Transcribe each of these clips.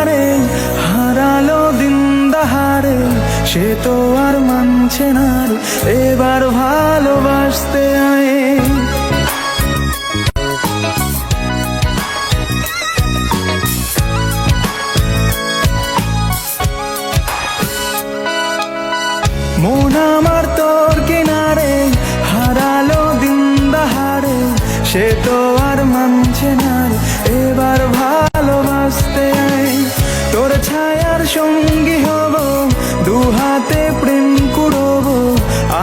কিনারে হারালো দিন দাহারে সে তো আর মানছে না এবার ভালোবাসতে আয়। প্রেম কুড়ব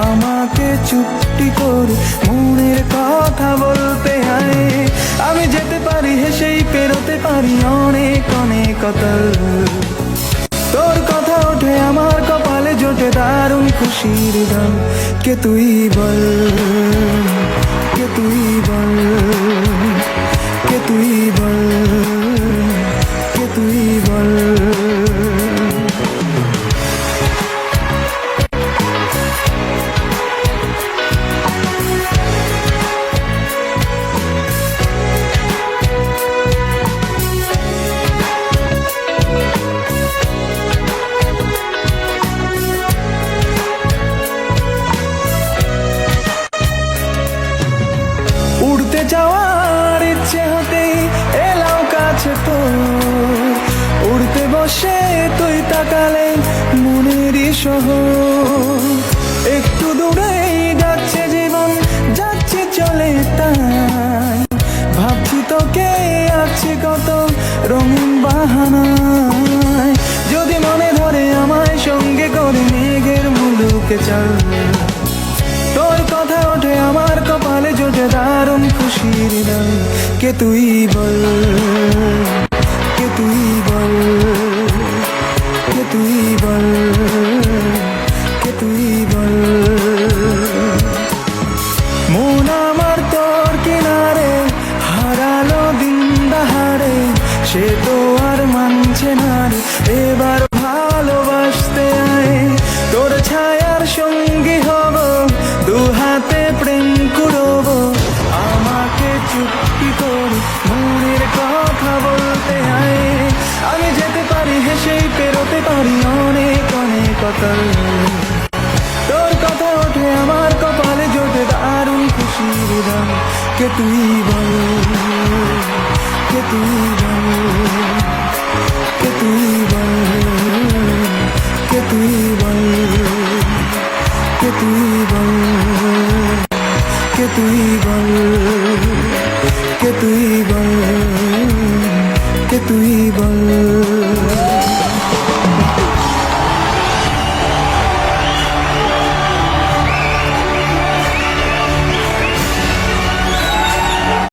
আমাকে চুপটি করে মনের কথা বলতে হয়। আমি যেতে পারি, হেসেই পেরোতে পারি অনেক অনেক তোর কথা ওঠে, আমার কপালে জোটে দারুণ খুশির গান কে তুই বল? কে তুই বল? কে তুই বল? কাছে তো? উড়তে বসে তুই তাকালে মনেরই সহ। একটু দূরেই যাচ্ছে জীবন, যাচ্ছে চলে তাই। ভাবছি তোকে আছে কত রঙিন বাহানায়। যদি মনে ধরে আমায় সঙ্গে করে মেঘের মুলুকে চল। দারুণ খুশির গান কে তুই বল? কে তুই বল? কে তুই বল? কে তুই বল? মন আমার তোর কিনারে হারালো দিন দাহারে সে তো আর মানছে না রে, এবার আমার কপালে জোটে দারুণ খুশির গান কে তুই বল? কে তুই বল? কে তুই বল? কে তুই বল? কে তুই বল? কে তুই বল? কে তুই বল?